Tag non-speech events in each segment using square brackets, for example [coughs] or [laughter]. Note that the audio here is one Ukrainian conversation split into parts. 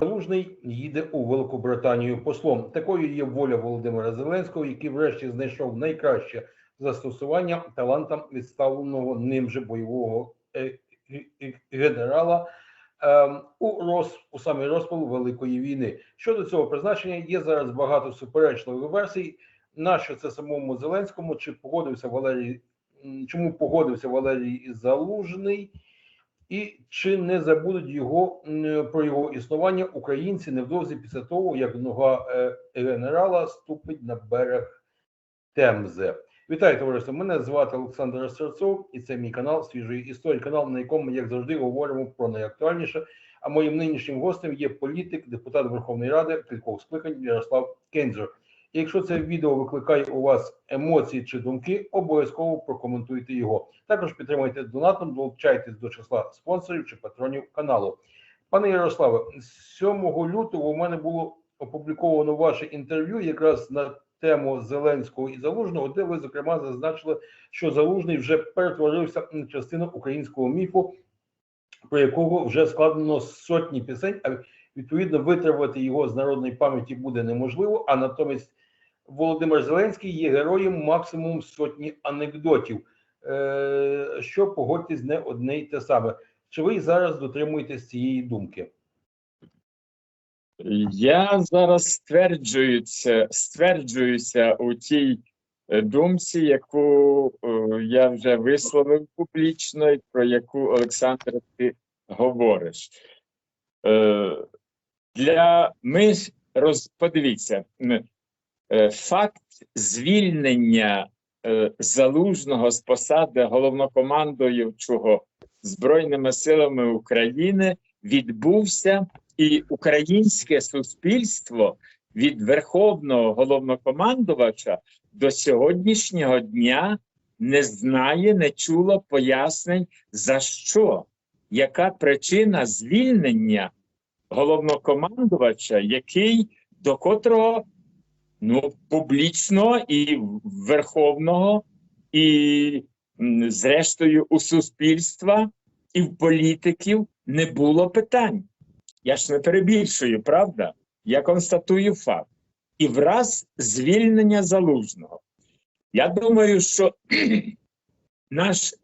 Залужний їде у Великобританію послом. Такою є воля Володимира Зеленського, який врешті знайшов найкраще застосування талантам відставленого ним же бойового е, генерала ем, у роз у самий розпал Великої війни. Щодо цього призначення є зараз багато суперечливих версій. Нащо це самому Зеленському? Чи погодився Валерій? Чому погодився Валерій Залужний? І чи не забудуть його про його існування українці невдовзі після того, як нога е, генерала ступить на берег Темзе? Вітаю, товариство! Мене звати Олександр Серцов, і це мій канал Свіжої історії. Канал, на якому ми, як завжди, говоримо про найактуальніше. А моїм нинішнім гостем є політик, депутат Верховної Ради кількох скликань Ярослав Кензер. Якщо це відео викликає у вас емоції чи думки, обов'язково прокоментуйте його. Також підтримайте донатом, долучайтесь до числа спонсорів чи патронів каналу. Пане Ярославе, 7 лютого у мене було опубліковано ваше інтерв'ю якраз на тему Зеленського і Залужного, де ви зокрема зазначили, що Залужний вже перетворився на частину українського міфу, про якого вже складено сотні пісень. А відповідно витримати його з народної пам'яті буде неможливо. А натомість Володимир Зеленський є героєм максимум сотні анекдотів. Е, що погодьтесь не одне й те саме. Чи ви зараз дотримуєтесь цієї думки? Я зараз стверджуюся, стверджуюся у тій е, думці, яку е, я вже висловив публічно, і про яку Олександр ти говориш. Для ми роз, подивіться, факт звільнення е, залужного з посади головнокомандуючого Збройними силами України відбувся і українське суспільство від верховного головнокомандувача до сьогоднішнього дня не знає, не чуло пояснень, за що, яка причина звільнення головнокомандувача, який до котрого ну, публічно і верховного, і зрештою у суспільства, і в політиків не було питань. Я ж не перебільшую, правда? Я констатую факт. І враз звільнення залужного. Я думаю, що [clears throat] наш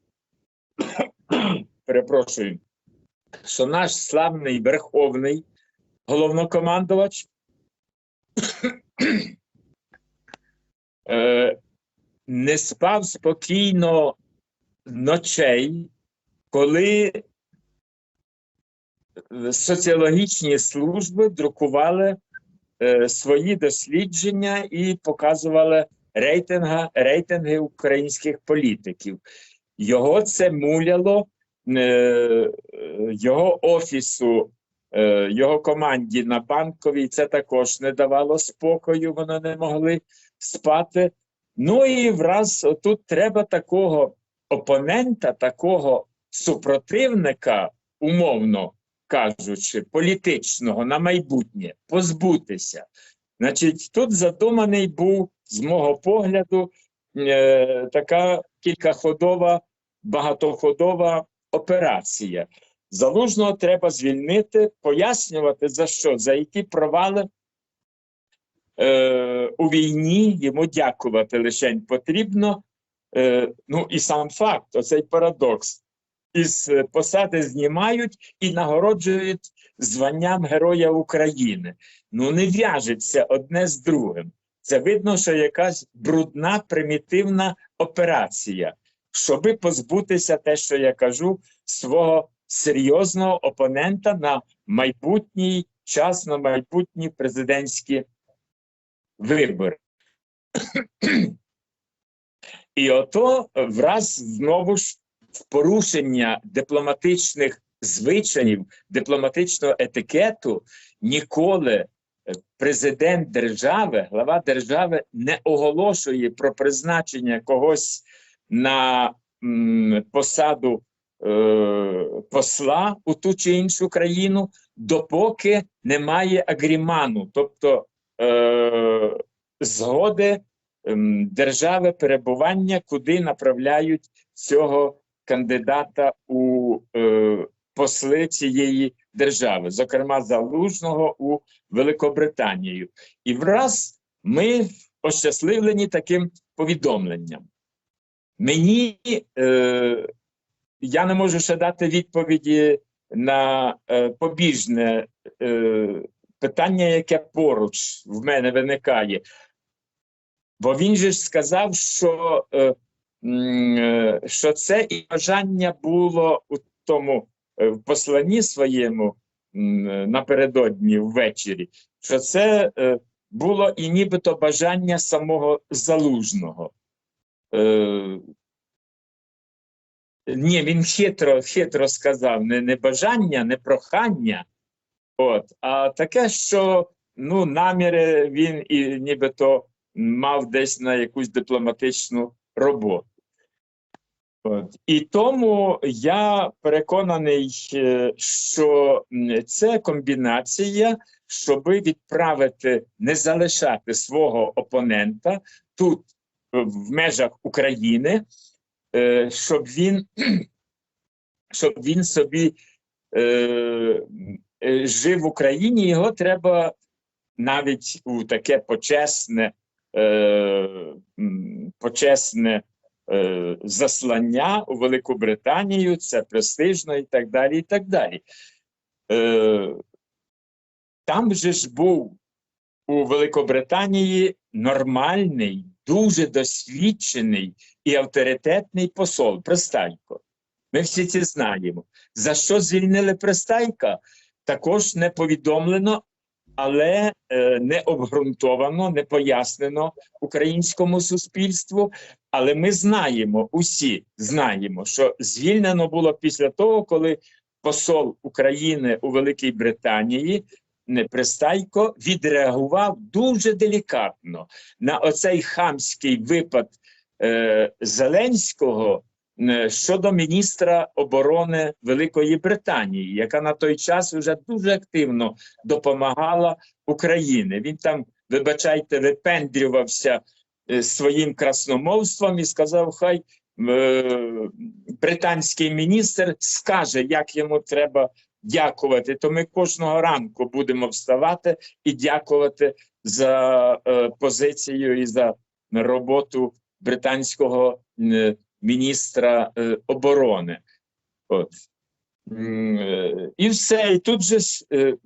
[clears throat] перепрошую, що наш славний верховний головнокомандувач е, не спав спокійно ночей, коли соціологічні служби друкували е, свої дослідження і показували рейтинга, рейтинги українських політиків. Його це муляло, е, його офісу, його команді на банковій це також не давало спокою, вони не могли спати. Ну і враз тут треба такого опонента, такого супротивника, умовно кажучи, політичного на майбутнє позбутися. Значить, тут задуманий був, з мого погляду, е, така кількаходова, багатоходова операція. Залужного треба звільнити, пояснювати за що, за які провали е, у війні йому дякувати лише потрібно. Е, ну і сам факт, оцей парадокс із е, посади знімають і нагороджують званням Героя України. Ну не в'яжеться одне з другим. Це видно, що якась брудна, примітивна операція, щоби позбутися те, що я кажу, свого серйозного опонента на майбутній час, на майбутні президентські вибори. І ото враз знову ж в порушення дипломатичних звичаїв, дипломатичного етикету ніколи президент держави, глава держави не оголошує про призначення когось на м, посаду е, посла у ту чи іншу країну, допоки немає агріману, тобто е, згоди ем, держави перебування, куди направляють цього кандидата у е, посли цієї держави, зокрема Залужного у Великобританію. І враз ми ощасливлені таким повідомленням. Мені е, я не можу ще дати відповіді на е, побіжне е, питання, яке поруч в мене виникає. Бо він же ж сказав, що, е, е, що це і бажання було у тому е, в посланні своєму напередодні ввечері, що це було і нібито бажання самого залужного. Ні, він хитро, хитро сказав, не, не бажання, не прохання, от, а таке, що ну, наміри він і нібито мав десь на якусь дипломатичну роботу. От. І тому я переконаний, е, що це комбінація, щоби відправити, не залишати свого опонента тут, в межах України, е, щоб він, [clears throat] щоб він собі е, жив в Україні, його треба навіть у таке почесне, е, почесне е, заслання у Велику Британію, це престижно і так далі. і так далі. Е, там же ж був у Великобританії нормальний, дуже досвідчений і авторитетний посол Пристайко. Ми всі це знаємо. За що звільнили Пристайка, також не повідомлено, але е, не обґрунтовано, не пояснено українському суспільству. Але ми знаємо, усі знаємо, що звільнено було після того, коли посол України у Великій Британії не Пристайко відреагував дуже делікатно на оцей хамський випад е, Зеленського щодо міністра оборони Великої Британії, яка на той час вже дуже активно допомагала Україні. Він там, вибачайте, випендрювався е, своїм красномовством і сказав: хай е, британський міністр скаже, як йому треба дякувати. То ми кожного ранку будемо вставати і дякувати за е, позицію і за роботу британського е, міністра е, оборони. От. Е, І все. І тут же е,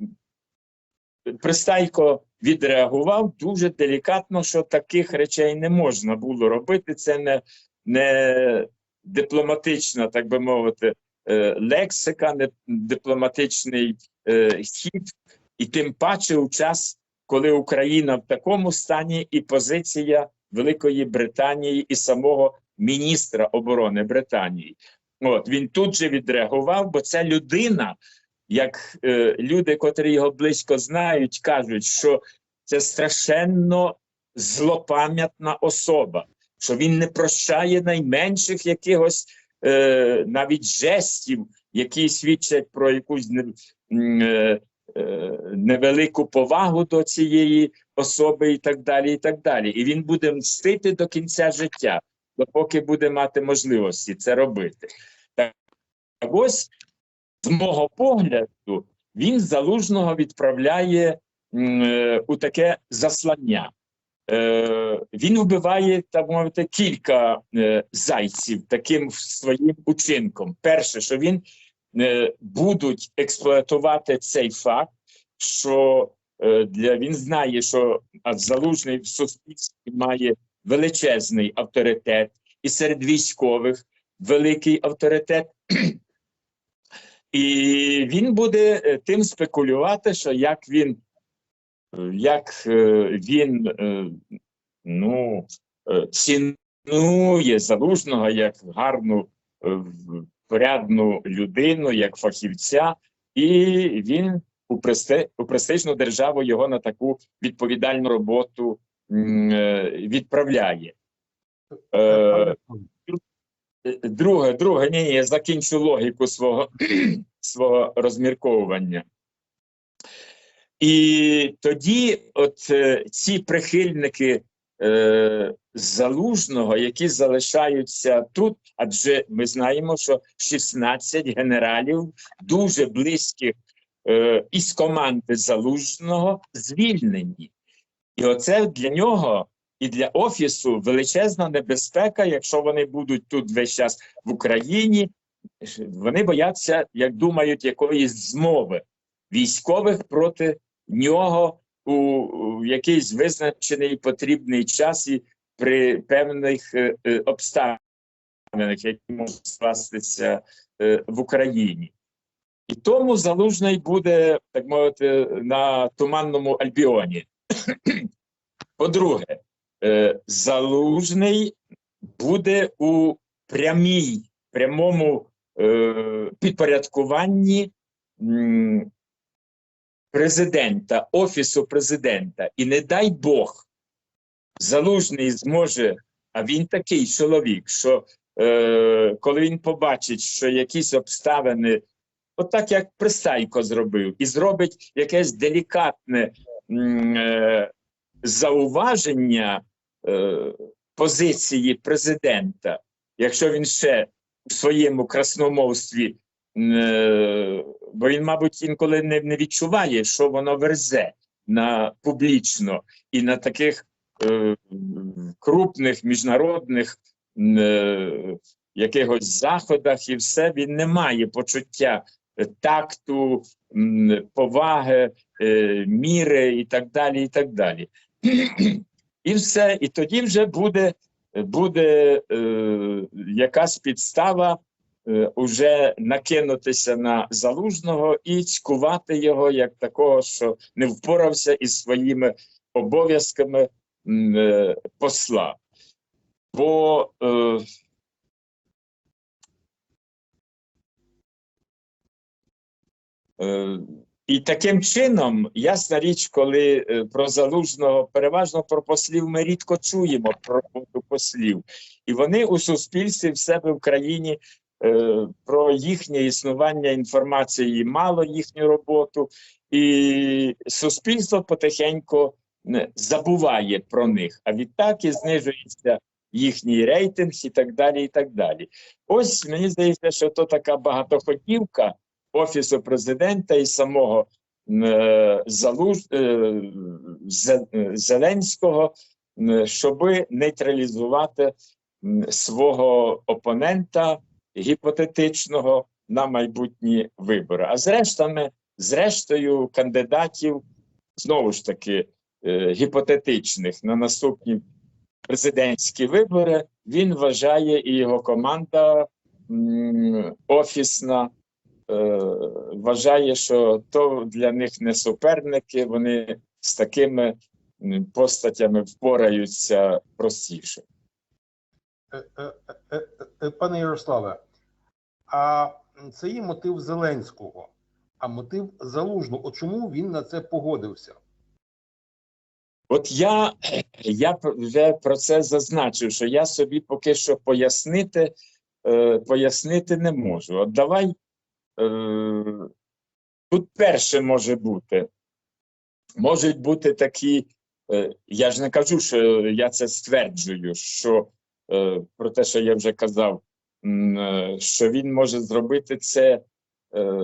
Пристайко відреагував дуже делікатно, що таких речей не можна було робити. Це не, не дипломатична, так би мовити, е, лексика, не дипломатичний е, хід, і тим паче у час, коли Україна в такому стані, і позиція Великої Британії і самого міністра оборони Британії. От він тут же відреагував, бо це людина, як е, люди, котрі його близько знають, кажуть, що це страшенно злопам'ятна особа, що він не прощає найменших якихось е, навіть жестів, які свідчать про якусь не, е, е, невелику повагу до цієї особи, і так далі. І так далі. І він буде мстити до кінця життя, допоки буде мати можливості це робити. Так ось, з мого погляду, він залужного відправляє е, у таке заслання. Е, він вбиває, так мовити, кілька е, зайців таким своїм учинком. Перше, що він е, будуть експлуатувати цей факт, що е, для він знає, що залужний в суспільстві має величезний авторитет, і серед військових великий авторитет. І він буде е, тим спекулювати, що як він, е, як е, він ну, цінує залужного як гарну, порядну людину, як фахівця, і він у, престижну державу його на таку відповідальну роботу відправляє. Е, Друге, друге, ні, ні, я закінчу логіку свого, [clears throat] свого розмірковування. І тоді, от е, ці прихильники е, залужного, які залишаються тут, адже ми знаємо, що 16 генералів дуже близьких е, із команди залужного звільнені. І оце для нього і для офісу величезна небезпека, якщо вони будуть тут весь час в Україні. Вони бояться, як думають, якоїсь змови військових проти нього у, якийсь визначений потрібний час і при певних е, е, обставинах, які можуть скластися е, в Україні. І тому залужний буде, так мовити, на туманному альбіоні. [coughs] По-друге, е, залужний буде у прямій, прямому е, підпорядкуванні президента, офісу президента. І не дай Бог, залужний зможе, а він такий чоловік, що е, коли він побачить, що якісь обставини, отак як Пристайко зробив, і зробить якесь делікатне зауваження е, позиції президента, якщо він ще у своєму красномовстві, е, бо він, мабуть, інколи не, відчуває, що воно верзе на публічно і на таких е, крупних міжнародних е, якихось заходах, і все він не має почуття е, такту, поваги, е, міри і так далі. і так далі. І все, і тоді вже буде, буде е, якась підстава е, уже накинутися на залужного і цькувати його як такого, що не впорався із своїми обов'язками е, посла. Бо е, і таким чином, ясна річ, коли е, про залужного, переважно про послів, ми рідко чуємо про послів, і вони у суспільстві в себе в країні е, про їхнє існування інформації мало їхню роботу, і суспільство потихеньку забуває про них, а відтак і знижується їхній рейтинг і так далі. і так далі. Ось мені здається, що то така багатоходівка офісу президента і самого е, е, е, Зеленського, щоби нейтралізувати свого опонента гіпотетичного на майбутні вибори. А зрештами, зрештою, кандидатів знову ж таки гіпотетичних на наступні президентські вибори він вважає і його команда офісна вважає, що то для них не суперники, вони з такими постатями впораються простіше. Е, е, е, е, Пане Ярославе, а це є мотив Зеленського, а мотив Залужного. От чому він на це погодився? От я, я вже про це зазначив, що я собі поки що пояснити, е, пояснити не можу. От давай е, тут перше може бути. Можуть бути такі, е, я ж не кажу, що я це стверджую, що е, про те, що я вже казав, е, що він може зробити це е,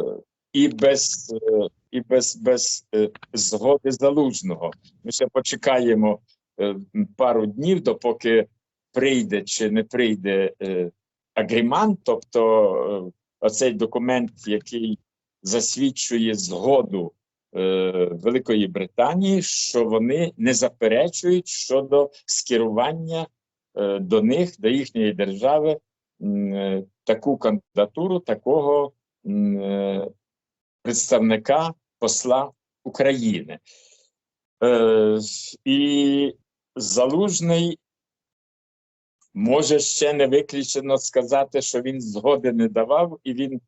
і без, е, і без, без е, згоди залужного. Ми ще почекаємо е, пару днів, допоки прийде чи не прийде е, агрімант, тобто е, оцей документ, який засвідчує згоду е, Великої Британії, що вони не заперечують щодо скерування е, до них, до їхньої держави, е, таку кандидатуру, такого е, представника посла України. Е, і Залужний може ще не виключено сказати, що він згоди не давав, і він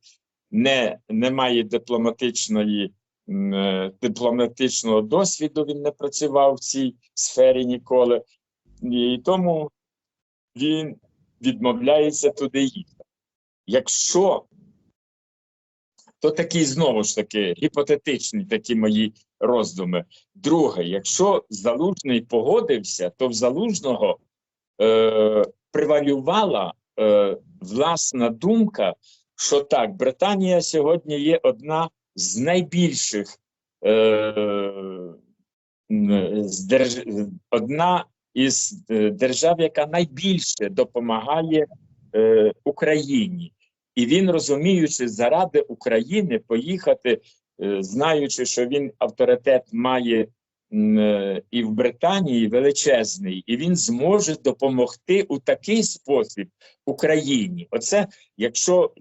не, не має дипломатичної, е, дипломатичного досвіду, він не працював в цій сфері ніколи. І тому він відмовляється туди їхати. Якщо То такі знову ж таки гіпотетичні такі мої роздуми. Друге, якщо Залужний погодився, то в Залужного е, превалювала е, власна думка, що так, Британія сьогодні є одна з найбільших е, держ... одна із е, держав, яка найбільше допомагає е, Україні. І він, розуміючи, заради України поїхати, е, знаючи, що він авторитет має і в Британії величезний, і він зможе допомогти у такий спосіб Україні. Оце якщо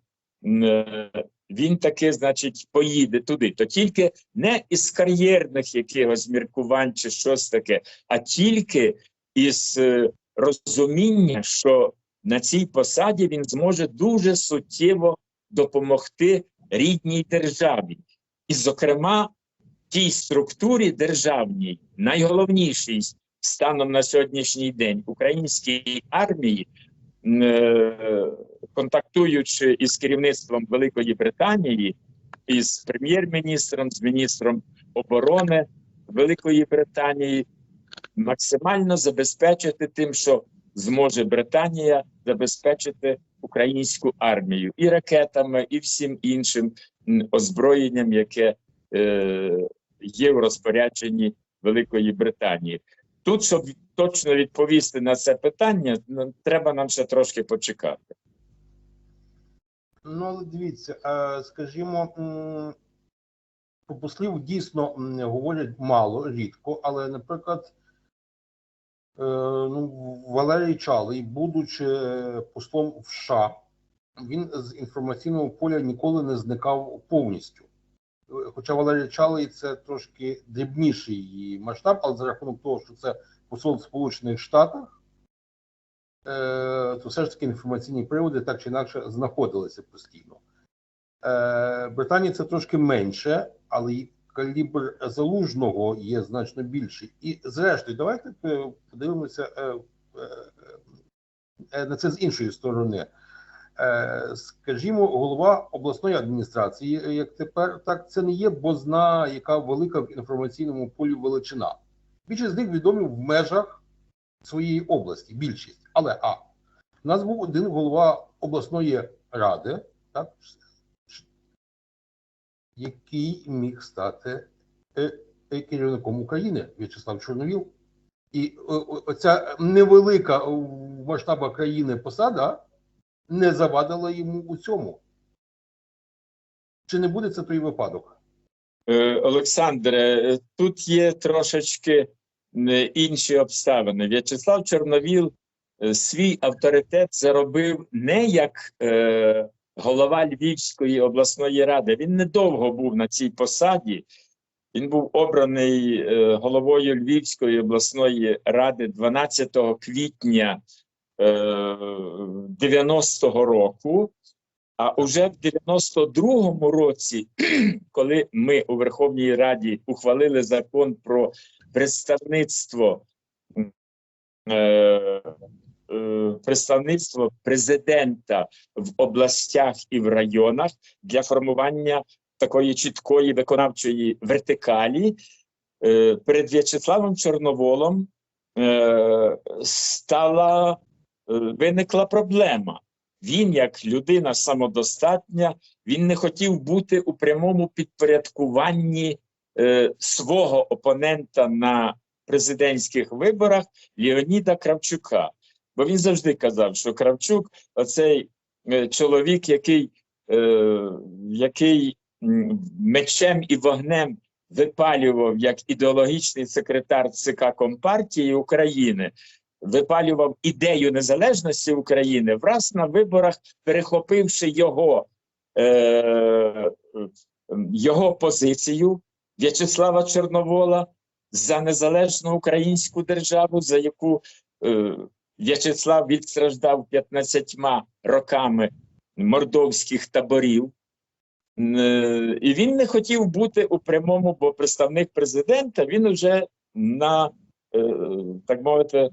е, він таки, значить, поїде туди, то тільки не із кар'єрних якихось міркувань чи щось таке, а тільки із е, розуміння, що на цій посаді він зможе дуже суттєво допомогти рідній державі, і, зокрема, тій структурі державній, найголовнішій станом на сьогоднішній день українській армії, е, контактуючи із керівництвом Великої Британії, із прем'єр-міністром, з міністром оборони Великої Британії, максимально забезпечити тим, що зможе Британія забезпечити українську армію і ракетами, і всім іншим озброєнням, яке е, є в розпорядженні Великої Британії. Тут, щоб точно відповісти на це питання, ну, треба нам ще трошки почекати. Ну, дивіться, е, скажімо, м, послів дійсно говорять мало, рідко, але, наприклад, е, ну, Валерій Чалий, будучи послом в США, він з інформаційного поля ніколи не зникав повністю. Хоча Валерій Чалий це трошки дрібніший її масштаб, але за рахунок того, що це посол в Сполучених Штатах, е, то все ж таки інформаційні приводи так чи інакше знаходилися постійно. Е, Британії це трошки менше, але калібр залужного є значно більший. І зрештою, давайте е, подивимося на це з іншої сторони. Е, Скажімо, голова обласної адміністрації, е, як тепер, так це не є бозна, яка велика в інформаційному полі величина. Більшість з них відомі в межах своєї області, більшість. Але а у нас був один голова обласної ради, так, який міг стати е, керівником України В'ячеслав Чорновіл. І оця невелика в масштабах країни посада не завадила йому у цьому. Чи не буде це той випадок? Е, Олександре, е, тут є трошечки інші обставини. В'ячеслав Чорновіл е, свій авторитет заробив не як е, голова Львівської обласної ради. Він недовго був на цій посаді. Він був обраний е, головою Львівської обласної ради 12 квітня 90-го року. А уже в 92-му році, [clears throat] коли ми у Верховній Раді ухвалили закон про представництво е, е, представництво президента в областях і в районах для формування такої чіткої виконавчої вертикалі, е, перед В'ячеславом Чорноволом е, стала е, виникла проблема. Він, як людина самодостатня, він не хотів бути у прямому підпорядкуванні е, свого опонента на президентських виборах Леоніда Кравчука. Бо він завжди казав, що Кравчук оцей е, чоловік, який, е, який мечем і вогнем випалював як ідеологічний секретар ЦК Компартії України, випалював ідею незалежності України, враз на виборах перехопивши його, е, його позицію В'ячеслава Чорновола за незалежну українську державу, за яку е, В'ячеслав відстраждав 15 роками мордовських таборів. Е, І він не хотів бути у прямому, бо представник президента він вже на, е, так мовити,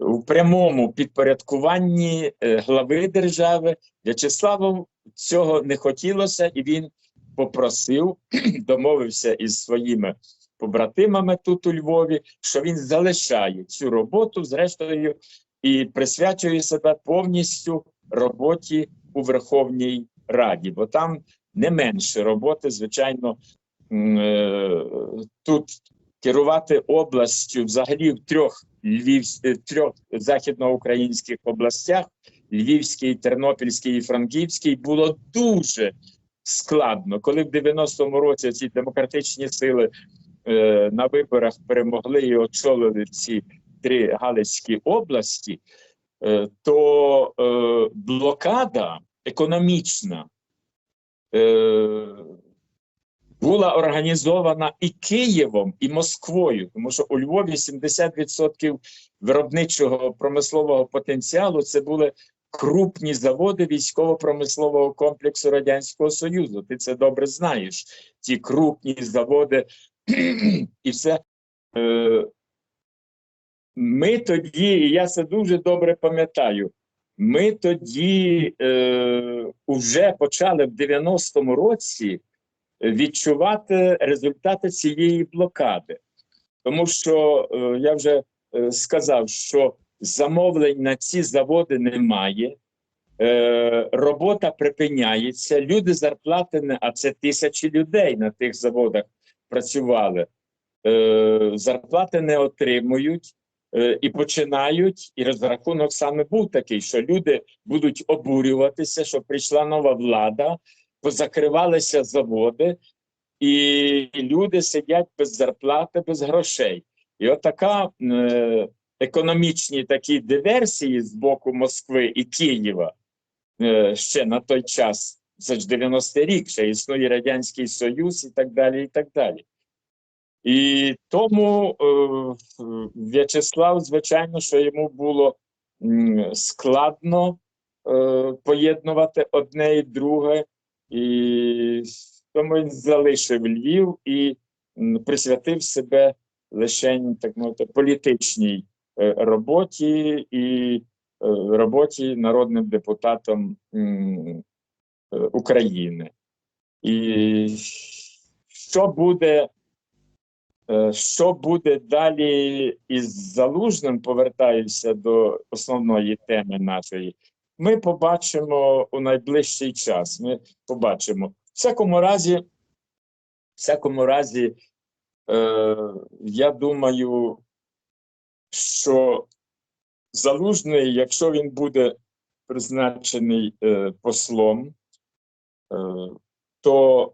у прямому підпорядкуванні е, глави держави. В'ячеславу цього не хотілося, і він попросив, [clears throat] домовився із своїми побратимами тут у Львові, що він залишає цю роботу, зрештою, і присвячує себе повністю роботі у Верховній Раді, бо там не менше роботи, звичайно, е, тут керувати областю взагалі в трьох Львів, е, трьох західноукраїнських областях Львівській, Тернопільській і Франківській було дуже складно. Коли в 90-му році ці демократичні сили е, на виборах перемогли і очолили ці три Галицькі області, е, то е, блокада економічна е, була організована і Києвом, і Москвою, тому що у Львові 70% виробничого промислового потенціалу це були крупні заводи військово-промислового комплексу Радянського Союзу. Ти це добре знаєш. Ті крупні заводи [clears throat] і все. Е, Ми тоді, і я це дуже добре пам'ятаю. Ми тоді е, вже почали в 90-му році відчувати результати цієї блокади. Тому що е, я вже е, сказав, що замовлень на ці заводи немає, е, робота припиняється, люди зарплати не, а це тисячі людей на тих заводах працювали, зарплати не отримують. І починають, і розрахунок саме був такий, що люди будуть обурюватися, що прийшла нова влада, позакривалися заводи, і люди сидять без зарплати, без грошей. І от така е, економічні такі диверсії з боку Москви і Києва е, ще на той час, це ж 90-й рік, ще існує Радянський Союз і так далі, і так далі. І тому е, В'ячеслав, звичайно, що йому було складно е, поєднувати одне і друге, і тому залишив Львів і присвятив себе лише так мовити політичній е, роботі і е, роботі народним депутатом е, України. І що буде, що буде далі із залужним, повертаюся до основної теми нашої. Ми побачимо у найближчий час. Ми побачимо. В всякому разі, в всякому разі, е, я думаю, що залужний, якщо він буде призначений е, послом, е, то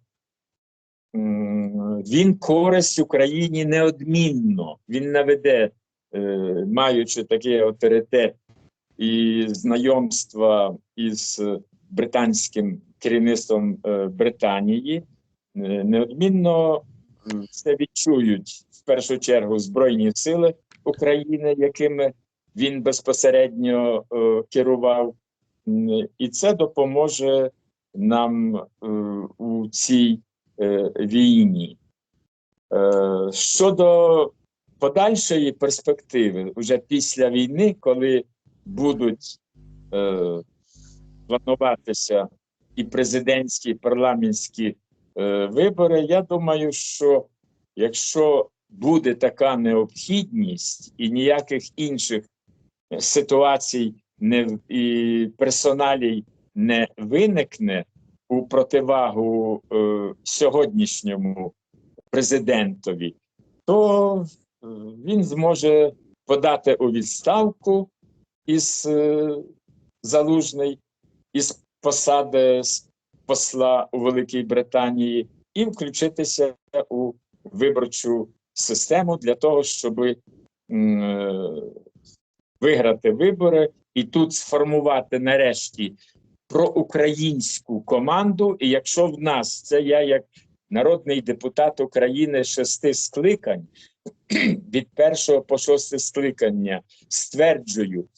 він користь Україні неодмінно. Він наведе, е, маючи такий авторитет і знайомства із британським керівництвом е, Британії, е, неодмінно це відчують в першу чергу Збройні сили України, якими він безпосередньо е, керував, і це допоможе нам е, у цій е, війні. Е, щодо подальшої перспективи, вже після війни, коли будуть е, плануватися і президентські, і парламентські е, вибори, я думаю, що якщо буде така необхідність і ніяких інших ситуацій не і персоналій не виникне у противагу е, сьогоднішньому президентові, то е, він зможе подати у відставку із е, залужний із посади посла у Великій Британії і включитися у виборчу систему для того, щоб виграти вибори і тут сформувати нарешті проукраїнську команду. І якщо в нас це я як народний депутат України шести скликань [clears throat] від першого по шосте скликання стверджую,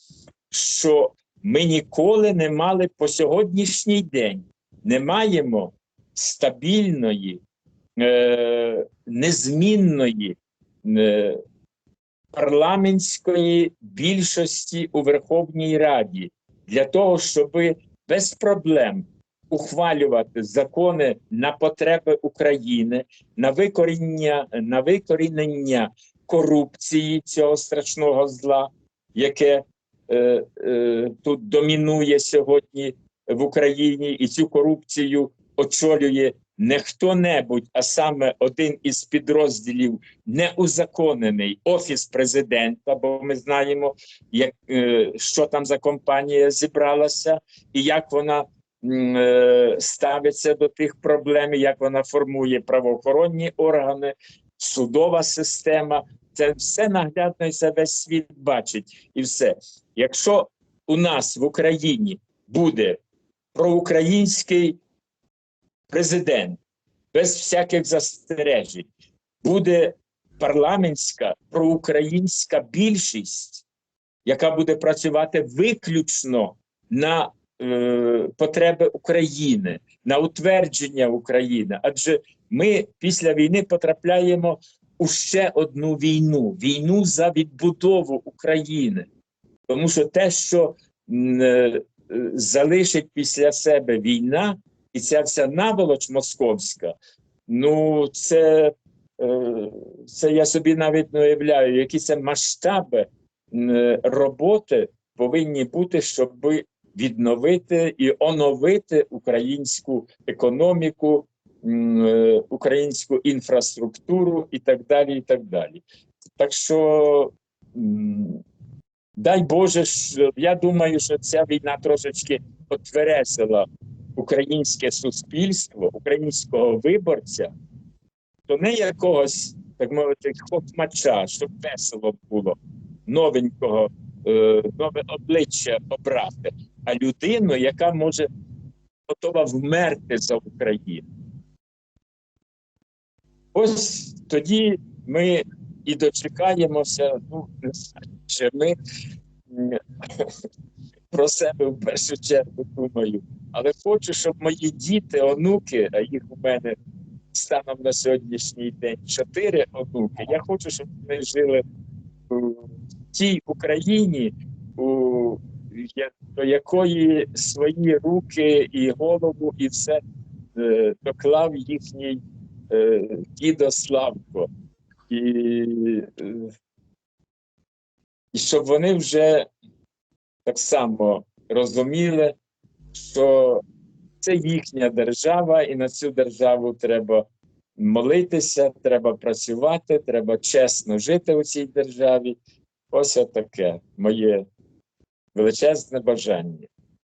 що ми ніколи не мали по сьогоднішній день не маємо стабільної, е, незмінної е, парламентської більшості у Верховній Раді для того, щоб без проблем ухвалювати закони на потреби України, на викоріння, на викорінення корупції цього страшного зла, яке е, е, тут домінує сьогодні в Україні, і цю корупцію очолює не хто-небудь, а саме один із підрозділів неузаконений офіс президента, бо ми знаємо, як, е, що там за компанія зібралася, і як вона ставиться до тих проблем, як вона формує правоохоронні органи, судова система. Це все наглядно і це весь світ бачить, і все. Якщо у нас в Україні буде проукраїнський президент без всяких застережень, буде парламентська проукраїнська більшість, яка буде працювати виключно на е, потреби України, на утвердження України. Адже ми після війни потрапляємо у ще одну війну війну за відбудову України. Тому що те, що е, залишить після себе війна, і ця вся наволоч московська, ну це, е, це я собі навіть не уявляю, які це масштаби е, роботи повинні бути, щоб відновити і оновити українську економіку, українську інфраструктуру і так далі. І так далі. Так що. Дай Боже, я думаю, що ця війна трошечки отвересила українське суспільство, українського виборця, то не якогось, так мовити, хохмача, щоб весело було новенького, е, нове обличчя обрати, а людину, яка може готова вмерти за Україну. Ось тоді ми і дочекаємося, ну, чи ми [laughs] про себе в першу чергу думаю. Але хочу, щоб мої діти, онуки, а їх у мене станом на сьогоднішній день чотири онуки. Я хочу, щоб вони жили у тій Україні, у до якої свої руки і голову, і все е, доклав їхній е, дідо Славко. І, е, і щоб вони вже так само розуміли, що це їхня держава, і на цю державу треба молитися, треба працювати, треба чесно жити у цій державі. Ось таке моє величезне бажання.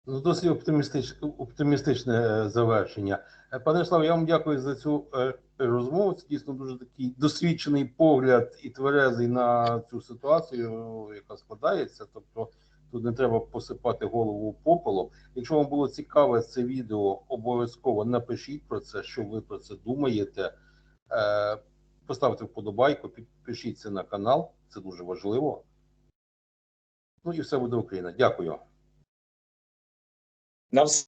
Ну, досить оптимістич, оптимістичне е, завершення. Е, Пане Славе, я вам дякую за цю е, розмову. Це дійсно дуже такий досвідчений погляд і тверезий на цю ситуацію, яка складається. Тобто тут не треба посипати голову попелом. Якщо вам було цікаве це відео, обов'язково напишіть про це, що ви про це думаєте. Поставте вподобайку, підпишіться на канал, це дуже важливо. Ну і все буде Україна. Дякую. На все